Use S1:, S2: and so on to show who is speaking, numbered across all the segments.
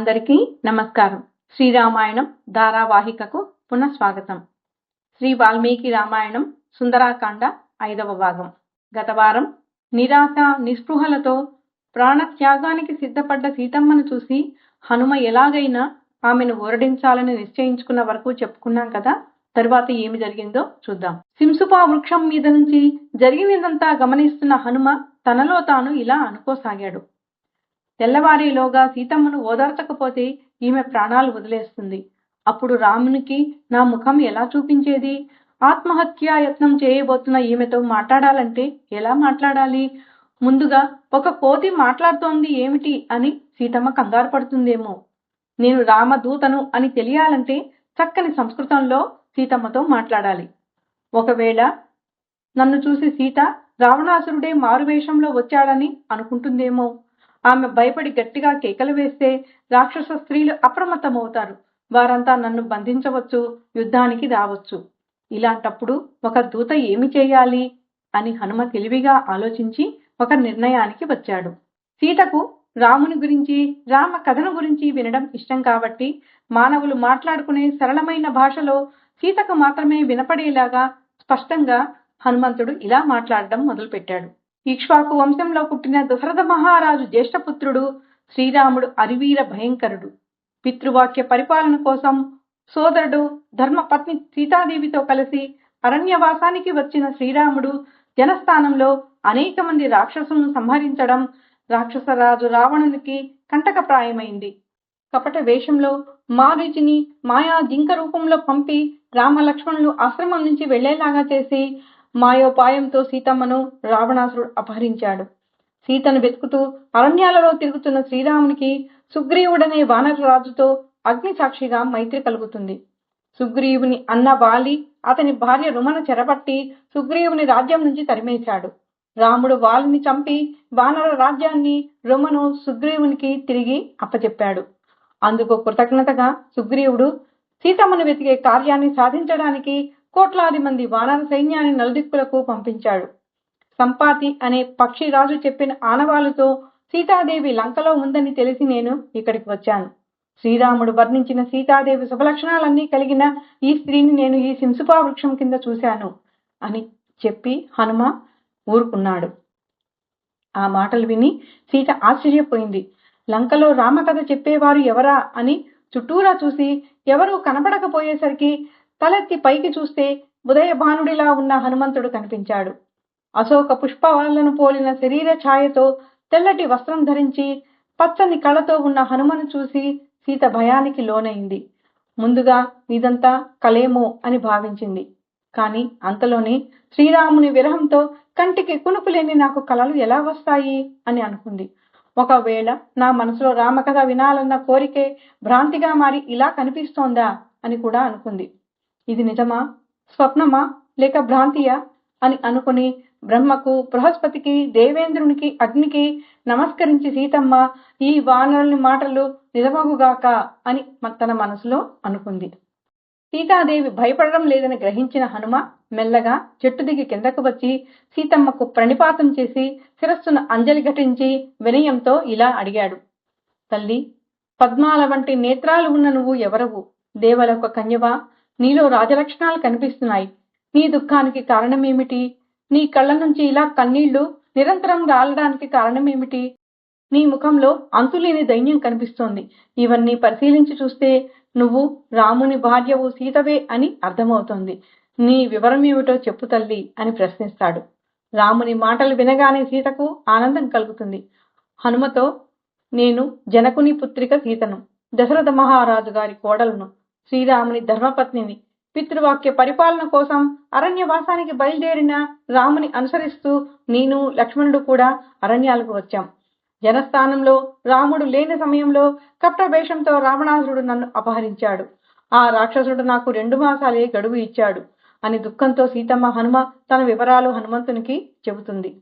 S1: అందరికీ నమస్కారం. శ్రీరామాయణం ధారావాహికకు పునఃస్వాగతం. శ్రీ వాల్మీకి రామాయణం సుందరాకాండ ఐదవ భాగం. గత వారం నిరాశ నిస్పృహలతో ప్రాణత్యాగానికి సిద్ధపడ్డ సీతమ్మను చూసి హనుమ ఎలాగైనా ఆమెను ఓరడించాలని నిశ్చయించుకున్న వరకు చెప్పుకున్నాం కదా తరువాత ఏమి జరిగిందో చూద్దాం. సింసుపా వృక్షం మీద నుంచి జరిగినదంతా గమనిస్తున్న హనుమ తనలో తాను ఇలా అనుకోసాగాడు. తెల్లవారిలోగా సీతమ్మను ఓదార్చకపోతే ఈమె ప్రాణాలు వదిలేస్తుంది. అప్పుడు రామునికి నా ముఖం ఎలా చూపించేది? ఆత్మహత్యా యత్నం చేయబోతున్న ఈమెతో మాట్లాడాలంటే ఎలా మాట్లాడాలి? ముందుగా ఒక కోతి మాట్లాడుతోంది ఏమిటి అని సీతమ్మ కంగారు పడుతుందేమో. నేను రామదూతను అని తెలియాలంటే చక్కని సంస్కృతంలో సీతమ్మతో మాట్లాడాలి. ఒకవేళ నన్ను చూసి సీత రావణాసురుడే మారువేషంలో వచ్చాడని అనుకుంటుందేమో. ఆమె భయపడి గట్టిగా కేకలు వేస్తే రాక్షస స్త్రీలు అప్రమత్తమవుతారు. వారంతా నన్ను బంధించవచ్చు యుద్ధానికి రావచ్చు. ఇలాంటప్పుడు ఒక దూత ఏమి చేయాలి? అని హనుమ తెలివిగా ఆలోచించి ఒక నిర్ణయానికి వచ్చాడు. సీతకు రాముని గురించి రామ కథను గురించి వినడం ఇష్టం కాబట్టి మానవులు మాట్లాడుకునే సరళమైన భాషలో సీతకు మాత్రమే వినపడేలాగా స్పష్టంగా హనుమంతుడు ఇలా మాట్లాడడం మొదలుపెట్టాడు. ఇక్ష్వాకు వంశంలో పుట్టిన దశరథ మహారాజు జ్యేష్ఠపుత్రుడు శ్రీరాముడు అరివీర భయంకరుడు. పితృవాక్య పరిపాలన కోసం సోదరుడు ధర్మపత్ని సీతాదేవితో కలిసి అరణ్యవాసానికి వచ్చిన శ్రీరాముడు జనస్థానంలో అనేక మంది రాక్షసులను సంహరించడం రాక్షసరాజు రావణునికి కంటకప్రాయమైంది కపట వేషంలో మారీచిని మాయా జింక రూపంలో పంపి రామలక్ష్మణులు ఆశ్రమం నుంచి వెళ్ళేలాగా చేసి మాయోపాయంతో సీతమ్మను రావణాసురుడు అపహరించాడు. సీతను వెతుకుతూ అరణ్యాలలో తిరుగుతున్న శ్రీరామునికి సుగ్రీవుడనే వానరరాజుతో అగ్ని సాక్షిగా మైత్రి కలుగుతుంది. సుగ్రీవుని అన్న వాలి అతని భార్య రుమన చెరపట్టి సుగ్రీవుని రాజ్యం నుంచి తరిమేశాడు. రాముడు వాలిని చంపి వానర రాజ్యాన్ని రుమను సుగ్రీవునికి తిరిగి అప్పచెప్పాడు అందుకు కృతజ్ఞతగా సుగ్రీవుడు సీతమ్మను వెతికే కార్యాన్ని సాధించడానికి కోట్లాది మంది వానర సైన్యాన్ని నలుదిక్కులకు పంపించాడు. సంపాతి అనే పక్షిరాజు చెప్పిన ఆనవాలుతో సీతాదేవి లంకలో ఉందని తెలిసి నేను ఇక్కడికి వచ్చాను. శ్రీరాముడు వర్ణించిన సీతాదేవి శుభలక్షణాలన్నీ కలిగిన ఈ స్త్రీని నేను ఈ సింసుపా వృక్షం కింద చూశాను అని చెప్పి హనుమ ఊరుకున్నాడు. ఆ మాటలు విని సీత ఆశ్చర్యపోయింది. లంకలో రామకథ చెప్పేవారు ఎవరా అని చుట్టూరా చూసి ఎవరూ కనపడకపోయేసరికి తలెత్తి పైకి చూస్తే ఉదయభానుడిలా ఉన్న హనుమంతుడు కనిపించాడు. అశోక పుష్పాలను పోలిన శరీర ఛాయతో తెల్లటి వస్త్రం ధరించి పచ్చని కళతో ఉన్న హనుమను చూసి సీత భయానికి లోనైంది. ముందుగా ఇదంతా కలేమో అని భావించింది. కాని అంతలోనే శ్రీరాముని విరహంతో కంటికి కునుకులేని నాకు కలలు ఎలా వస్తాయి అని అనుకుంది. ఒకవేళ నా మనసులో రామకథ వినాలన్న కోరికే భ్రాంతిగా మారి ఇలా కనిపిస్తోందా అని కూడా అనుకుంది. ఇది నిజమా? స్వప్నమా? లేక భ్రాంతియా? అని అనుకుని బ్రహ్మకు బృహస్పతికి దేవేంద్రునికి అగ్నికి నమస్కరించి సీతమ్మ ఈ వానరుని మాటలు నిజమగుగాక అని తన మనసులో అనుకుంది. సీతాదేవి భయపడడం లేదని గ్రహించిన హనుమ మెల్లగా చెట్టు దిగి కిందకు వచ్చి సీతమ్మకు ప్రణిపాతం చేసి శిరస్సును అంజలి ఘటించి వినయంతో ఇలా అడిగాడు. తల్లి పద్మాల వంటి నేత్రాలు ఉన్న నువ్వు ఎవరవు? దేవలోక కన్యవా? నీలో రాజలక్షణాలు కనిపిస్తున్నాయి. నీ దుఃఖానికి కారణమేమిటి? నీ కళ్ళ నుంచి ఇలా కన్నీళ్ళు నిరంతరం రాలడానికి కారణమేమిటి? నీ ముఖంలో అంతులేని దైన్యం కనిపిస్తోంది. ఇవన్నీ పరిశీలించి చూస్తే నువ్వు రాముని భార్యవు సీతవే అని అర్థమవుతోంది. నీ వివరం ఏమిటో చెప్పు తల్లి అని ప్రశ్నిస్తాడు. రాముని మాటలు వినగానే సీతకు ఆనందం కలుగుతుంది. హనుమతో నేను జనకుని పుత్రిక సీతను దశరథ మహారాజు గారి కోడలను శ్రీరాముని ధర్మపత్నిని. పితృవాక్య పరిపాలన కోసం అరణ్యవాసానికి బయలుదేరిన రాముని అనుసరిస్తూ నేను లక్ష్మణుడు కూడా అరణ్యాలకు వచ్చాం. జనస్థానంలో రాముడు లేని సమయంలో కప్టవేషంతో రావణాసురుడు నన్ను అపహరించాడు. ఆ రాక్షసుడు నాకు రెండు మాసాలే గడువు ఇచ్చాడు అని దుఃఖంతో సీతమ్మ హనుమ తన వివరాలు హనుమంతునికి చెబుతుంది.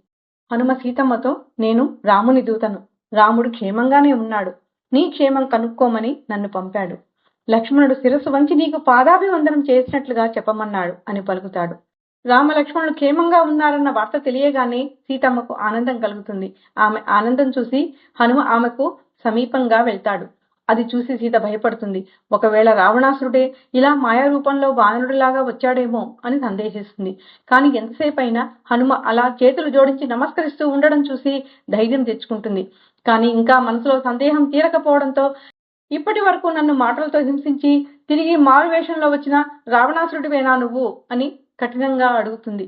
S1: హనుమ సీతమ్మతో నేను రాముని దూతను. రాముడు క్షేమంగానే ఉన్నాడు. నీ క్షేమం కనుక్కోమని నన్ను పంపాడు. లక్ష్మణుడు శిరస్సు వంచి నీకు పాదాభివందనం చేసినట్లుగా చెప్పమన్నాడు అని పలుకుతాడు. రామలక్ష్మణుడు క్షేమంగా ఉన్నారన్న వార్త తెలియగానే సీతమ్మకు ఆనందం కలుగుతుంది. ఆమె ఆనందం చూసి హనుమ ఆమెకు సమీపంగా వెళ్తాడు. అది చూసి సీత భయపడుతుంది. ఒకవేళ రావణాసురుడే ఇలా మాయా రూపంలో వానరుడిలాగా వచ్చాడేమో అని సందేశిస్తుంది కానీ ఎంతసేపు అయినా హనుమ అలా చేతులు జోడించి నమస్కరిస్తూ ఉండడం చూసి ధైర్యం తెచ్చుకుంటుంది. కానీ ఇంకా మనసులో సందేహం తీరకపోవడంతో ఇప్పటి వరకు నన్ను మాటలతో హింసించి తిరిగి మారు వేషంలో వచ్చిన రావణాసురుడివేనా నువ్వు? అని కఠినంగా అడుగుతుంది.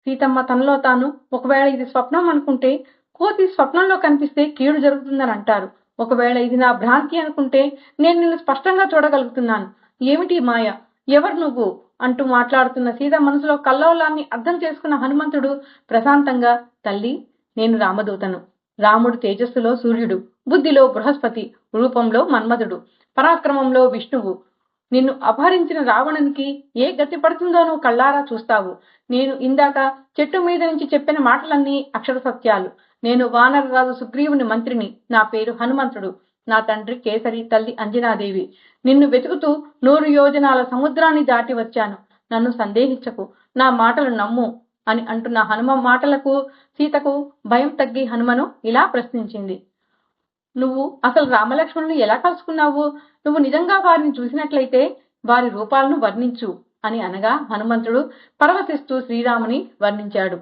S1: సీతమ్మ తనలో తాను ఒకవేళ ఇది స్వప్నం అనుకుంటే కోతి స్వప్నంలో కనిపిస్తే కీడు జరుగుతుందని అంటారు. ఒకవేళ ఇది నా భ్రాంతి అనుకుంటే నేను నిన్ను స్పష్టంగా చూడగలుగుతున్నాను. ఏమిటి మాయ? ఎవరు నువ్వు? అంటూ మాట్లాడుతున్న సీత మనసులో కల్లోలాన్ని అర్థం చేసుకున్న హనుమంతుడు ప్రశాంతంగా తల్లి నేను రామదూతను. రాముడు తేజస్సులో సూర్యుడు. బుద్ధిలో బృహస్పతి రూపంలో మన్మధుడు పరాక్రమంలో విష్ణువు. నిన్ను అపహరించిన రావణునికి ఏ గతి పడుతుందో నువ్వు కళ్ళారా చూస్తావు. నేను ఇందాక చెట్టు మీద నుంచి చెప్పిన మాటలన్నీ అక్షర సత్యాలు. నేను వానరరాజు సుగ్రీవుని మంత్రిని. నా పేరు హనుమంతుడు. నా తండ్రి కేసరి తల్లి అంజనాదేవి. నిన్ను వెతుకుతూ నూరు యోజనాల సముద్రాన్ని దాటి వచ్చాను. నన్ను సందేహించకు. నా మాటలు నమ్ము అని అంటున్న హనుమ మాటలకు సీతకు భయం తగ్గి హనుమను ఇలా ప్రశ్నించింది. నువ్వు అసలు రామలక్ష్మణులు ఎలా కలుసుకున్నావు? నువ్వు నిజంగా వారిని చూసినట్లయితే వారి రూపాలను వర్ణించు అని అనగా హనుమంతుడు పరవశిస్తూ శ్రీరాముని వర్ణించాడు.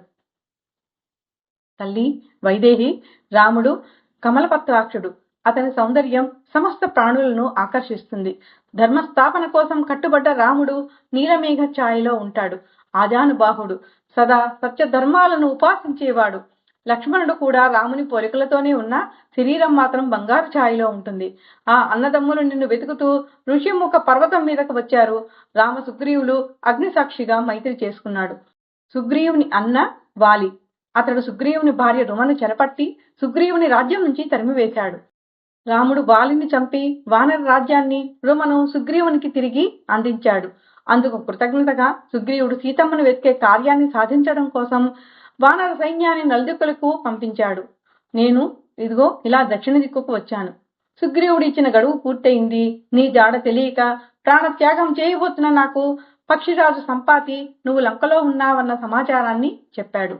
S1: తల్లి వైదేహి రాముడు కమలపత్రాక్షుడు. అతని సౌందర్యం సమస్త ప్రాణులను ఆకర్షిస్తుంది. ధర్మస్థాపన కోసం కట్టుబడ్డ రాముడు నీలమేఘ ఛాయలో ఉంటాడు. ఆజానుబాహుడు. సదా సత్య ధర్మాలను ఉపాసించేవాడు. లక్ష్మణుడు కూడా రాముని పోలికలతోనే ఉన్న శరీరం మాత్రం బంగారు ఛాయలో ఉంటుంది. ఆ అన్నదమ్ములు నిన్ను వెతుకుతూ ఋషిముఖ పర్వతం మీదకు వచ్చారు. రామ సుగ్రీవులు అగ్నిసాక్షిగా మైత్రి చేసుకున్నాడు. సుగ్రీవుని అన్న వాలి. అతడు సుగ్రీవుని భార్య రుమను చెరపట్టి సుగ్రీవుని రాజ్యం నుంచి తరిమివేశాడు. రాముడు వాలిని చంపి వానర రాజ్యాన్ని రుమను సుగ్రీవునికి తిరిగి అందించాడు. అందుకు కృతజ్ఞతగా సుగ్రీవుడు సీతమ్మను వెతికే కార్యాన్ని సాధించడం కోసం వానర సైన్యాన్ని నలుదిక్కులకు పంపించాడు. నేను ఇదిగో ఇలా దక్షిణ దిక్కుకు వచ్చాను. సుగ్రీవుడు ఇచ్చిన గడువు పూర్తయింది. నీ జాడ తెలియక ప్రాణత్యాగం చేయబోతున్న నాకు పక్షిరాజు సంపాతి నువ్వు లంకలో ఉన్నావన్న సమాచారాన్ని చెప్పాడు.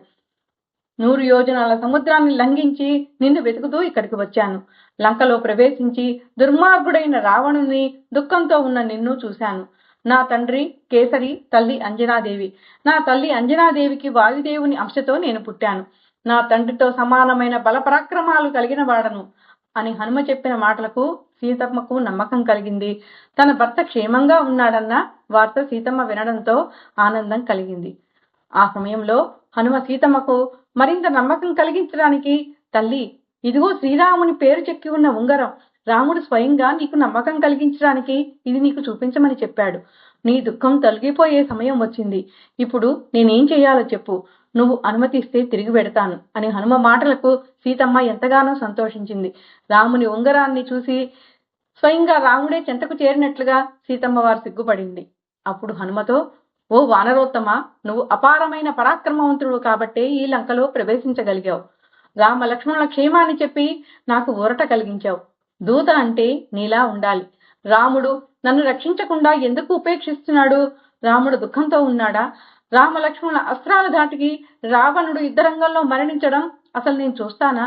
S1: నూరు యోజనాల సముద్రాన్ని లంఘించి నిన్ను వెతుకుతూ ఇక్కడికి వచ్చాను. లంకలో ప్రవేశించి దుర్మార్గుడైన రావణుని దుఃఖంతో ఉన్న నిన్ను చూశాను. నా తండ్రి కేసరి తల్లి అంజనాదేవి. నా తల్లి అంజనాదేవికి వాయుదేవుని అంశతో నేను పుట్టాను. నా తండ్రితో సమానమైన బలపరాక్రమాలు కలిగిన వాడను అని హనుమ చెప్పిన మాటలకు సీతమ్మకు నమ్మకం కలిగింది. తన భర్త క్షేమంగా ఉన్నాడన్న వార్త సీతమ్మ వినడంతో ఆనందం కలిగింది. ఆ సమయంలో హనుమ సీతమ్మకు మరింత నమ్మకం కలిగించడానికి తల్లి ఇదిగో శ్రీరాముని పేరు చెక్కి ఉన్న ఉంగరం రాముడు స్వయంగా నీకు నమ్మకం కలిగించడానికి ఇది నీకు చూపించమని చెప్పాడు. నీ దుఃఖం తొలగిపోయే సమయం వచ్చింది. ఇప్పుడు నేనేం చేయాలో చెప్పు. నువ్వు అనుమతిస్తే తిరిగి పెడతాను అని హనుమ మాటలకు సీతమ్మ ఎంతగానో సంతోషించింది. రాముని ఉంగరాన్ని చూసి స్వయంగా రాముడే చెంతకు చేరినట్లుగా సీతమ్మ వారు సిగ్గుపడింది. అప్పుడు హనుమతో ఓ వానరోత్తమ నువ్వు అపారమైన పరాక్రమవంతుడు కాబట్టే ఈ లంకలో ప్రవేశించగలిగావు. రామ లక్ష్మణుల క్షేమాన్ని చెప్పి నాకు ఊరట కలిగించావు. దూత అంటే నీలా ఉండాలి. రాముడు నన్ను రక్షించకుండా ఎందుకు ఉపేక్షిస్తున్నాడు? రాముడు దుఃఖంతో ఉన్నాడా? రామలక్ష్మణుల అస్త్రాల ధాటికి రావణుడు యుద్ధరంగంలో మరణించడం అసలు నేను చూస్తానా?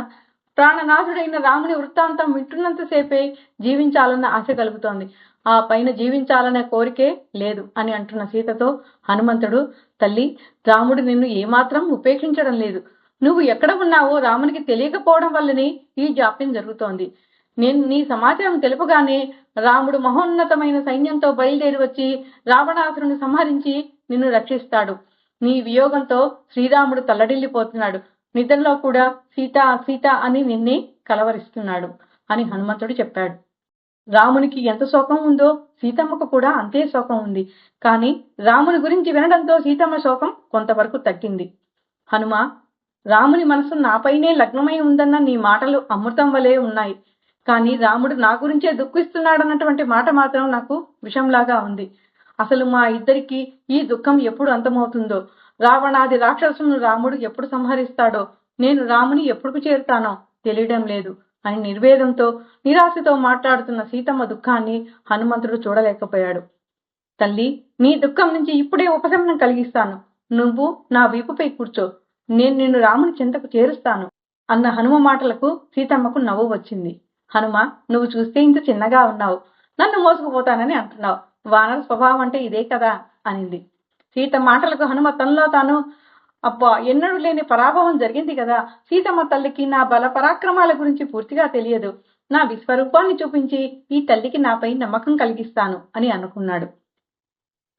S1: ప్రాణనాథుడైన రాముని వృత్తాంతం వింటున్నంతసేపే జీవించాలన్న ఆశ కలుగుతోంది. ఆ పైన జీవించాలనే కోరికే లేదు అని అంటున్న సీతతో హనుమంతుడు తల్లి రాముడు నిన్ను ఏమాత్రం ఉపేక్షించడం లేదు. నువ్వు ఎక్కడ ఉన్నావో రామునికి తెలియకపోవడం వల్లనే ఈ జాప్యం జరుగుతోంది. నేను నీ సమాచారం తెలుపగానే రాముడు మహోన్నతమైన సైన్యంతో బయలుదేరి వచ్చి రావణాసురుని సంహరించి నిన్ను రక్షిస్తాడు. నీ వియోగంతో శ్రీరాముడు తల్లడిల్లిపోతున్నాడు. నిద్రలో కూడా సీత సీత అని నిన్నే కలవరిస్తున్నాడు అని హనుమంతుడు చెప్పాడు. రామునికి ఎంత శోకం ఉందో సీతమ్మకు కూడా అంతే శోకం ఉంది. కానీ రాముని గురించి వినడంతో సీతమ్మ శోకం కొంతవరకు తగ్గింది. హనుమ రాముని మనసు నాపైనే లగ్నమై ఉందన్న నీ మాటలు అమృతం వలె ఉన్నాయి. కానీ రాముడు నా గురించే దుఃఖిస్తున్నాడన్నటువంటి మాట మాత్రం నాకు విషంలాగా ఉంది. అసలు మా ఇద్దరికి ఈ దుఃఖం ఎప్పుడు అంతమవుతుందో? రావణాది రాక్షసులను రాముడు ఎప్పుడు సంహరిస్తాడో? నేను రాముని ఎప్పుడు చేరుతానో తెలియడం లేదు. అని నిర్వేదంతో నిరాశతో మాట్లాడుతున్న సీతమ్మ దుఃఖాన్ని హనుమంతుడు చూడలేకపోయాడు. తల్లి నీ దుఃఖం నుంచి ఇప్పుడే ఉపశమనం కలిగిస్తాను. నువ్వు నా వీపుపై కూర్చో. నేను నిన్ను రాముని చింతకు చేరుస్తాను అన్న హనుమ మాటలకు సీతమ్మకు నవ్వు వచ్చింది. హనుమ నువ్వు చూస్తే ఇంత చిన్నగా ఉన్నావు. నన్ను మోసుకుపోతానని అంటున్నావు. వానర స్వభావం అంటే ఇదే కదా అనింది. సీత మాటలకు హనుమ తనలో తాను అబ్బా ఎన్నడూ లేని పరాభవం జరిగింది కదా. సీతమ్మ తల్లికి నా బల పరాక్రమాల గురించి పూర్తిగా తెలియదు. నా విశ్వరూపాన్ని చూపించి ఈ తల్లికి నాపై నమ్మకం కలిగిస్తాను అని అనుకున్నాడు.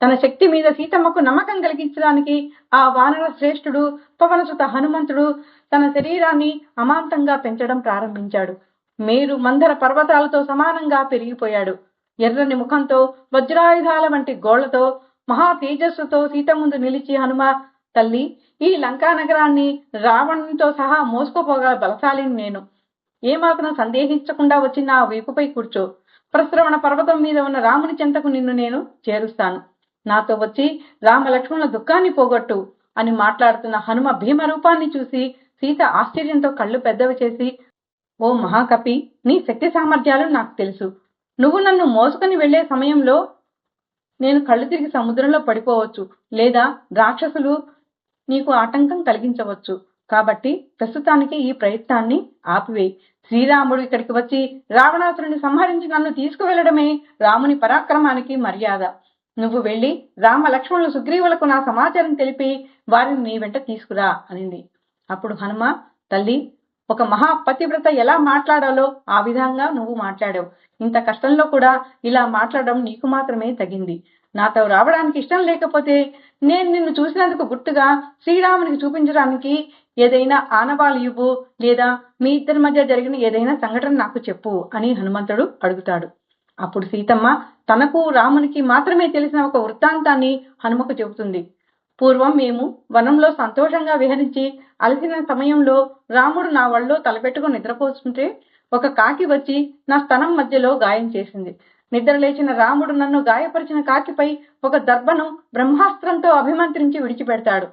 S1: తన శక్తి మీద సీతమ్మకు నమ్మకం కలిగించడానికి ఆ వానర శ్రేష్ఠుడు పవనసుత హనుమంతుడు తన శరీరాన్ని అమాంతంగా పెంచడం ప్రారంభించాడు. మేరు మందర పర్వతాలతో సమానంగా పెరిగిపోయాడు. ఎర్రని ముఖంతో వజ్రాయుధాల వంటి గోళ్ళతో మహా తేజస్సుతో సీత ముందు నిలిచి హనుమ తల్లి ఈ లంకా నగరాన్ని రావణునితో సహా మోసుకుపోగల బలశాలిని నేను. ఏమాత్రం సందేహించకుండా వచ్చి నా వీపుపై కూర్చో. ప్రశ్రవణ పర్వతం మీద ఉన్న రాముని చెంతకు నిన్ను నేను చేరుస్తాను. నాతో వచ్చి రామలక్ష్మణుల దుఃఖాన్ని పోగొట్టు అని మాట్లాడుతున్న హనుమ భీమ రూపాన్ని చూసి సీత ఆశ్చర్యంతో కళ్ళు పెద్దవి చేసి ఓ మహాకపి నీ శక్తి సామర్థ్యాలు నాకు తెలుసు. నువ్వు నన్ను మోసుకుని వెళ్ళే సమయంలో నేను కళ్ళు తిరిగి సముద్రంలో పడిపోవచ్చు లేదా రాక్షసులు నీకు ఆటంకం కలిగించవచ్చు. కాబట్టి ప్రస్తుతానికి ఈ ప్రయత్నాన్ని ఆపివేయి. శ్రీరాముడు ఇక్కడికి వచ్చి రావణాసురుని సంహరించి నన్ను తీసుకువెళ్ళడమే రాముని పరాక్రమానికి మర్యాద. నువ్వు వెళ్ళి రామ లక్ష్మణులు సుగ్రీవులకు నా సమాచారం తెలిపి వారిని నీ వెంట తీసుకురా అనింది. అప్పుడు హనుమ తల్లి ఒక మహాపతివ్రత ఎలా మాట్లాడాలో ఆ విధంగా నువ్వు మాట్లాడావు. ఇంత కష్టంలో కూడా ఇలా మాట్లాడడం నీకు మాత్రమే తగింది. నాతో రావడానికి ఇష్టం లేకపోతే నేను నిన్ను చూసినందుకు గుర్తుగా శ్రీరామునికి చూపించడానికి ఏదైనా ఆనవాలు ఇవ్వు లేదా మీ ఇద్దరి మధ్య జరిగిన ఏదైనా సంఘటన నాకు చెప్పు అని హనుమంతుడు అడుగుతాడు. అప్పుడు సీతమ్మ తనకు రామునికి మాత్రమే తెలిసిన ఒక వృత్తాంతాన్ని హనుమకు చెబుతుంది. పూర్వం మేము వనంలో సంతోషంగా విహరించి అలసిన సమయంలో రాముడు నా వళ్ళో తలపెట్టుకుని నిద్రపోతుంటే ఒక కాకి వచ్చి నా స్తనం మధ్యలో గాయం చేసింది. నిద్రలేచిన రాముడు నన్ను గాయపరిచిన కాకిపై ఒక దర్భను బ్రహ్మాస్త్రంతో అభిమంత్రించి విడిచిపెడతాడు.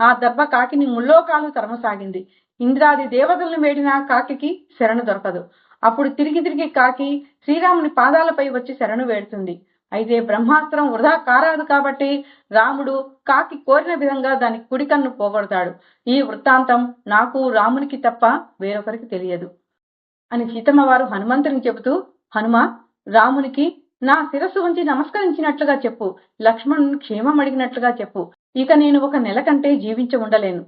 S1: ఆ దర్భ కాకిని ముల్లోకాలు తరమసాగింది. ఇంద్రాది దేవతలను వేడిన కాకి శరణు దొరకదు. అప్పుడు తిరిగి తిరిగి కాకి శ్రీరాముని పాదాలపై వచ్చి శరణు వేడుతుంది. అయితే బ్రహ్మాస్త్రం వృధా కారాదు కాబట్టి రాముడు కాకి కోరిన విధంగా దాని కుడి కన్ను పోగొడతాడు. ఈ వృత్తాంతం నాకు రామునికి తప్ప వేరొకరికి తెలియదు అని సీతమ్మ వారు హనుమంతుని చెబుతూ హనుమ రామునికి నా శిరస్సు ఉంచి నమస్కరించినట్లుగా చెప్పు. లక్ష్మణుని క్షేమం అడిగినట్లుగా చెప్పు. ఇక నేను ఒక నెల కంటే జీవించి ఉండలేను.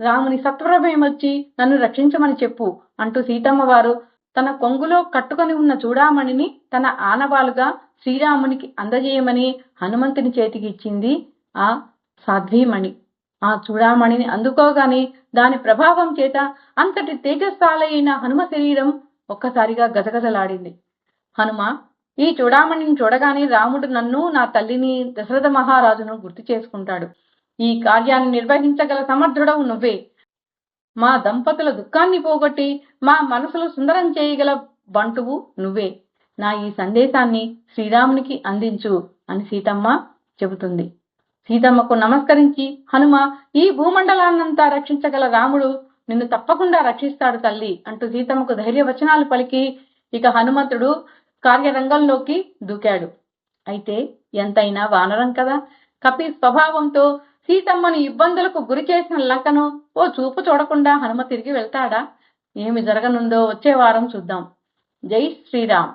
S1: రాముని సత్వరమేమొచ్చి నన్ను రక్షించమని చెప్పు అంటూ సీతమ్మ వారు తన కొంగులో కట్టుకొని ఉన్న చూడామణిని తన ఆనవాలుగా శ్రీరామునికి అందజేయమని హనుమంతుని చేతికి ఇచ్చింది ఆ సాధ్వీమణి. ఆ చూడామణిని అందుకోగానే దాని ప్రభావం చేత అంతటి తేజస్సాలైన హనుమ శరీరం ఒక్కసారిగా గజగజలాడింది. హనుమ ఈ చూడామణిని చూడగానే రాముడు నన్ను నా తల్లిని దశరథ మహారాజును గుర్తు చేసుకుంటాడు. ఈ కార్యాన్ని నిర్వహించగల సమర్థుడవు నువ్వే. మా దంపతుల దుఃఖాన్ని పోగొట్టి మా మనసులు సుందరం చేయగల బంటువు నువ్వే. నా ఈ సందేశాన్ని శ్రీరామునికి అందించు అని సీతమ్మ చెబుతుంది. సీతమ్మకు నమస్కరించి హనుమ ఈ భూమండలాన్నంతా రక్షించగల రాముడు నిన్ను తప్పకుండా రక్షిస్తాడు తల్లి అంటూ సీతమ్మకు ధైర్య వచనాలు పలికి ఇక హనుమంతుడు కార్యరంగంలోకి దూకాడు. అయితే ఎంతైనా వానరం కదా. కపి స్వభావంతో సీతమ్మను ఇబ్బందులకు గురి చేసిన లంకను ఓ చూపు చూడకుండా హనుమ తిరిగి వెళ్తాడా? ఏమి జరగనుందో వచ్చే వారం చూద్దాం. జై శ్రీరామ్.